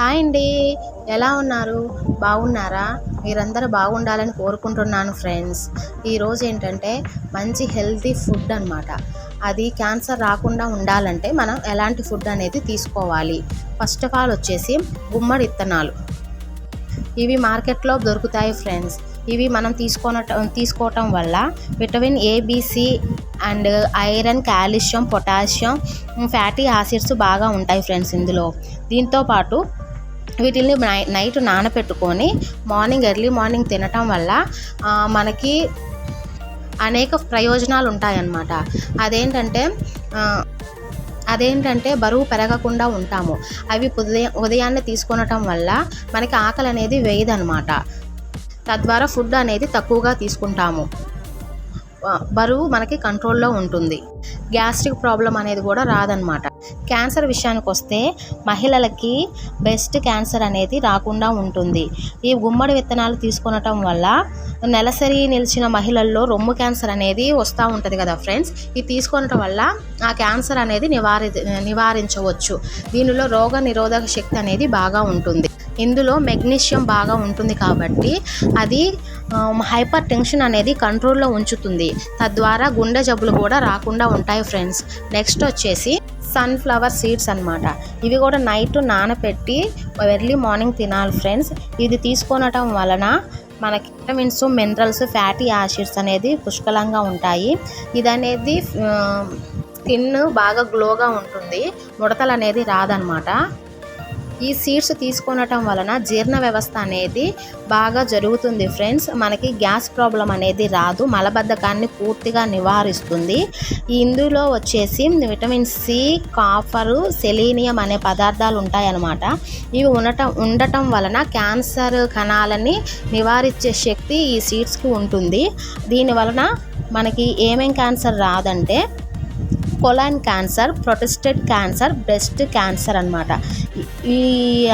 Hi అండి. ఎలా ఉన్నారు? బాగున్నారా? మీరందరూ బాగుండాలని కోరుకుంటున్నాను ఫ్రెండ్స్. ఈరోజు ఏంటంటే మంచి హెల్తీ ఫుడ్ అనమాట అది క్యాన్సర్ రాకుండా ఉండాలంటే మనం ఎలాంటి ఫుడ్ అనేది తీసుకోవాలి. ఫస్ట్ ఆఫ్ ఆల్ వచ్చేసి గుమ్మడి ఇత్తనాలు. ఇవి మార్కెట్లో దొరుకుతాయి ఫ్రెండ్స్. ఇవి మనం తీసుకోనటం తీసుకోవటం వల్ల vitamin A B C and iron calcium potassium fatty acids బాగా ఉంటాయి ఫ్రెండ్స్ ఇందులో. దీంతో వీటిని నై నైట్ నానబెట్టుకొని మార్నింగ్ ఎర్లీ మార్నింగ్ తినటం వల్ల మనకి అనేక ప్రయోజనాలు ఉంటాయన్నమాట అదేంటంటే అదేంటంటే బరువు పెరగకుండా ఉంటాము. అవి ఉదయం ఉదయాన్నే తీసుకొనటం వల్ల మనకి ఆకలి అనేది వేయదనమాట తద్వారా ఫుడ్ అనేది తక్కువగా తీసుకుంటాము. బరువు మనకి కంట్రోల్లో ఉంటుంది. గ్యాస్ట్రిక్ ప్రాబ్లం అనేది కూడా రాదనమాట క్యాన్సర్ విషయానికి వస్తే మహిళలకి బెస్ట్ క్యాన్సర్ అనేది రాకుండా ఉంటుంది. ఈ గుమ్మడి విత్తనాలు తీసుకొనటం వల్ల నెలసరి నిలిచిన మహిళల్లో రొమ్ము క్యాన్సర్ అనేది వస్తూ ఉంటుంది కదా ఫ్రెండ్స్. ఇది తీసుకొనటం వల్ల ఆ క్యాన్సర్ అనేది నివారి నివారించవచ్చు. దీనిలో రోగ నిరోధక శక్తి అనేది బాగా ఉంటుంది. ఇందులో మెగ్నీషియం బాగా ఉంటుంది కాబట్టి అది హైపర్ టెన్షన్ అనేది కంట్రోల్లో ఉంచుతుంది. తద్వారా గుండె జబ్బులు కూడా రాకుండా ఉంటాయి ఫ్రెండ్స్. నెక్స్ట్ వచ్చేసి సన్ఫ్లవర్ సీడ్స్ అనమాట ఇవి కూడా నైట్ నానబెట్టి ఎర్లీ మార్నింగ్ తినాలి ఫ్రెండ్స్ ఇది తీసుకొనటం వలన మనకి విటమిన్స్ మినరల్స్ ఫ్యాటీ యాసిడ్స్ అనేది పుష్కలంగా ఉంటాయి. ఇది అనేది స్కిన్ బాగా గ్లోగా ఉంటుంది. ముడతలు అనేది రాదనమాట ఈ సీడ్స్ తీసుకొనటం వలన జీర్ణ వ్యవస్థ అనేది బాగా జరుగుతుంది ఫ్రెండ్స్. మనకి గ్యాస్ ప్రాబ్లం అనేది రాదు మలబద్ధకాన్ని పూర్తిగా నివారిస్తుంది. ఇందులో వచ్చేసి విటమిన్ సి కాఫరు సెలీనియం అనే పదార్థాలు ఉంటాయన్నమాట. ఇవి ఉండటం ఉండటం వలన క్యాన్సర్ కణాలని నివారించే శక్తి ఈ సీడ్స్కి ఉంటుంది. దీని వలన మనకి ఏమేం క్యాన్సర్ రాదంటే colon cancer prostate cancer breast cancer అనమాట ఈ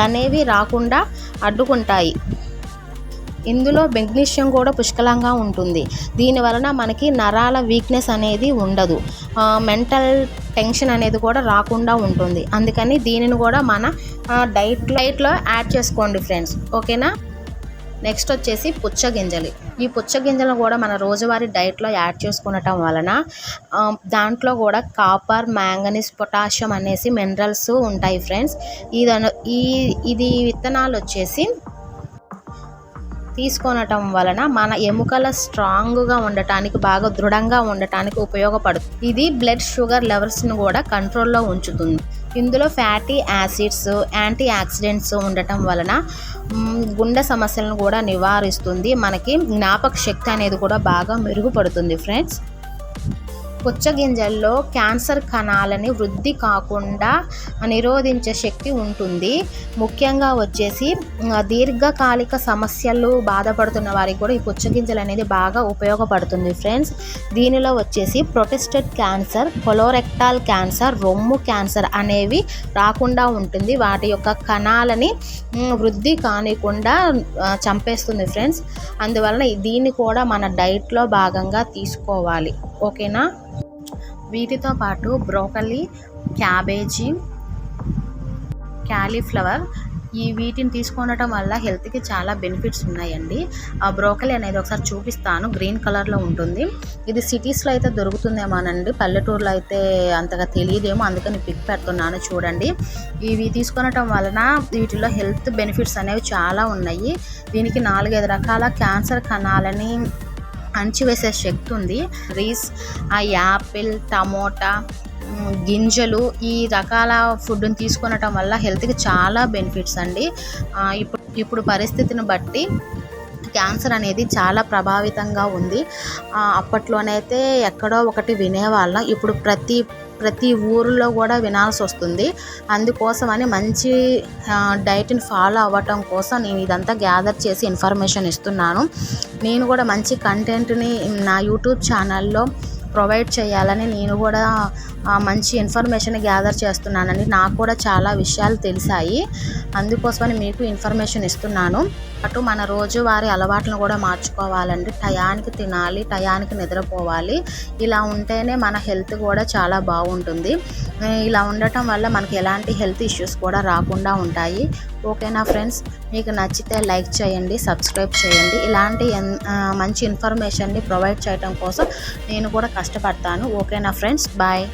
అనేవి రాకుండా అడ్డుకుంటాయి. ఇందులో మెగ్నీషియం కూడా పుష్కలంగా ఉంటుంది. దీని వలన మనకి నరాల వీక్నెస్ అనేది ఉండదు. మెంటల్ టెన్షన్ అనేది కూడా రాకుండా ఉంటుంది. అందుకని దీనిని కూడా మన డైట్ డైట్లో యాడ్ చేసుకోండి ఫ్రెండ్స్. ఓకేనా? నెక్స్ట్ వచ్చేసి పుచ్చగింజలు. ఈ పుచ్చగింజలను కూడా మన రోజువారీ డైట్లో యాడ్ చేసుకునటం వలన దాంట్లో కూడా కాపర్ మ్యాంగనీస్ పొటాషియం అనేసి మినరల్స్ ఉంటాయి ఫ్రెండ్స్. ఇది ఈ ఇది విత్తనాలు వచ్చేసి తీసుకోనటం వలన మన ఎముకల స్ట్రాంగ్గా ఉండటానికి బాగా దృఢంగా ఉండటానికి ఉపయోగపడుతుంది. ఇది బ్లడ్ షుగర్ లెవెల్స్ను కూడా కంట్రోల్లో ఉంచుతుంది. ఇందులో ఫ్యాటీ యాసిడ్స్ యాంటీ ఆక్సిడెంట్స్ ఉండటం వలన గుండె సమస్యలను కూడా నివారిస్తుంది. మనకి జ్ఞాపక శక్తి అనేది కూడా బాగా మెరుగుపడుతుంది ఫ్రెండ్స్ పుచ్చగింజల్లో క్యాన్సర్ కణాలని వృద్ధి కాకుండా నిరోధించే శక్తి ఉంటుంది. ముఖ్యంగా వచ్చేసి దీర్ఘకాలిక సమస్యలు బాధపడుతున్న వారికి కూడా ఈ పుచ్చగింజలు అనేది బాగా ఉపయోగపడుతుంది ఫ్రెండ్స్. దీనిలో వచ్చేసి ప్రొటెస్టెడ్ క్యాన్సర్ కొలోరెక్టాల్ క్యాన్సర్ రొమ్ము క్యాన్సర్ అనేవి రాకుండా ఉంటుంది. వాటి యొక్క కణాలని వృద్ధి కానికుండా చంపేస్తుంది ఫ్రెండ్స్. అందువలన దీన్ని కూడా మన డైట్లో భాగంగా తీసుకోవాలి. ఓకేనా? వీటితో పాటు బ్రోకలీ క్యాబేజీ క్యాలీఫ్లవర్ ఈ వీటిని తీసుకొనటం వల్ల హెల్త్కి చాలా బెనిఫిట్స్ ఉన్నాయండి. ఆ బ్రోకలీ అనేది ఒకసారి చూపిస్తాను. గ్రీన్ కలర్లో ఉంటుంది. ఇది సిటీస్లో అయితే దొరుకుతుందేమోనండి. పల్లెటూరులో అయితే అంతగా తెలియదేమో. అందుకని పిక్ పెడుతున్నాను చూడండి. ఇవి తీసుకొనటం వలన వీటిలో హెల్త్ బెనిఫిట్స్ అనేవి చాలా ఉన్నాయి. దీనికి నాలుగైదు రకాల క్యాన్సర్ కణాలని అణచివేసే శక్తి ఉంది. రీస్ ఆ యాపిల్ టమోటా గింజలు ఈ రకాల ఫుడ్ని తీసుకొనటం వల్ల హెల్త్కి చాలా బెనిఫిట్స్ అండి. ఇప్పుడు ఇప్పుడు పరిస్థితిని బట్టి క్యాన్సర్ అనేది చాలా ప్రభావితంగా ఉంది. అప్పట్లోనైతే ఎక్కడో ఒకటి వినేవాళ్ళం. ఇప్పుడు ప్రతి ప్రతి ఊరిలో కూడా వినాల్సి వస్తుంది. అందుకోసమని మంచి డైట్ని ఫాలో అవ్వటం కోసం నేను ఇదంతా గ్యాదర్ చేసి ఇన్ఫర్మేషన్ ఇస్తున్నాను. నేను కూడా మంచి కంటెంట్ని నా యూట్యూబ్ ఛానల్లో ప్రొవైడ్ చేయాలని నేను కూడా మంచి ఇన్ఫర్మేషన్ గ్యాదర్ చేస్తున్నానండి నాకు కూడా చాలా విషయాలు తెలిసాయి. అందుకోసమని మీకు ఇన్ఫర్మేషన్ ఇస్తున్నాను. అటు మన రోజువారీ అలవాట్లను కూడా మార్చుకోవాలండి. టయానికి తినాలి టయానికి నిద్రపోవాలి. ఇలా ఉంటేనే మన హెల్త్ కూడా చాలా బాగుంటుంది. ఇలా ఉండటం వల్ల మనకి ఎలాంటి హెల్త్ ఇష్యూస్ కూడా రాకుండా ఉంటాయి. ఓకేనా ఫ్రెండ్స్ మీకు నచ్చితే లైక్ చేయండి సబ్స్క్రైబ్ చేయండి. ఇలాంటి ఎన్- మంచి ఇన్ఫర్మేషన్ని ప్రొవైడ్ చేయడం కోసం నేను కూడా కష్టపడతాను. ఓకేనా ఫ్రెండ్స్ బాయ్.